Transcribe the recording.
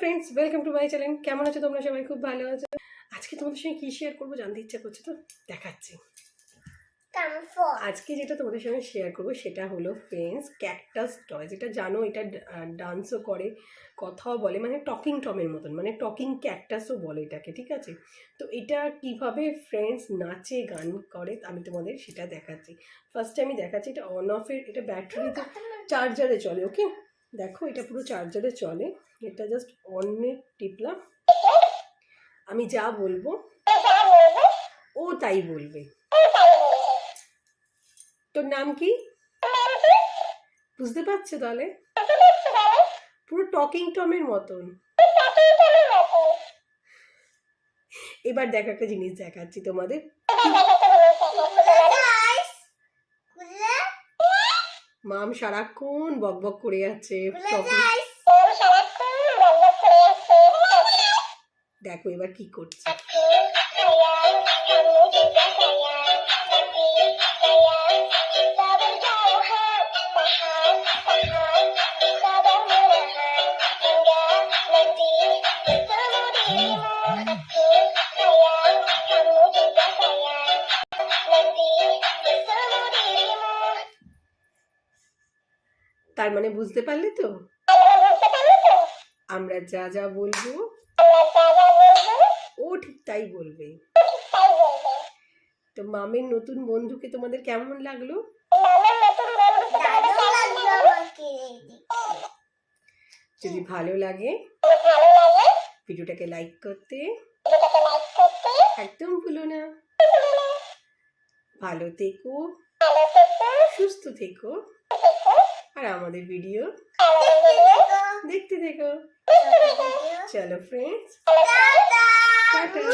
Friends welcome to my channel কেমন আছো তোমরা সবাই? খুব ভালো আছো? আজকে তোমাদের সঙ্গে কী শেয়ার করব জানতে ইচ্ছা করছে তো? দেখাচ্ছি। আজকে যেটা তোমাদের সঙ্গে শেয়ার করব সেটা হলো ফ্রেন্ডস ক্যাকটাস টয় যেটা জানো এটা ডান্সও করে কথাও বলে মানে টকিং টমের মতন মানে টকিং ক্যাকটাসও বলে এটাকে ঠিক আছে? তো এটা কীভাবে ফ্রেন্ডস নাচে গান করে আমি তোমাদের সেটা দেখাচ্ছি। ফার্স্টে আমি দেখাচ্ছি এটা অন অফের এটা ব্যাটারিতে চার্জারে চলে ওকে দেখো, এটা পুরো চার্জারে চলে। এটা জাস্ট অনে টিপলাম। আমি যা বলব, ও তাই বলবে। তোর নাম কি? বুঝতে পারছ তাহলে? পুরো টকিং টমের মতন। এবার দেখো একটা জিনিস দেখাচ্ছি তোমাদের। মাম সারাক্ষণ বক বক করে যাচ্ছে দেখো এবার কি করছে। তার মানে বুঝতে পারলে তো? আমরা যা যা বলব, ও ঠিক তাই বলবে। তো মামের নতুন বন্ধুকে তোমাদের কেমন লাগল? যদি ভালো লাগে, ভিডিওটাকে লাইক করতে একদম ভুলো না। ভালো থেকো, সুস্থ থেকো। আর আমাদের ভিডিও দেখতে দেখো। চলো ফ্রেন্ডস টাটা।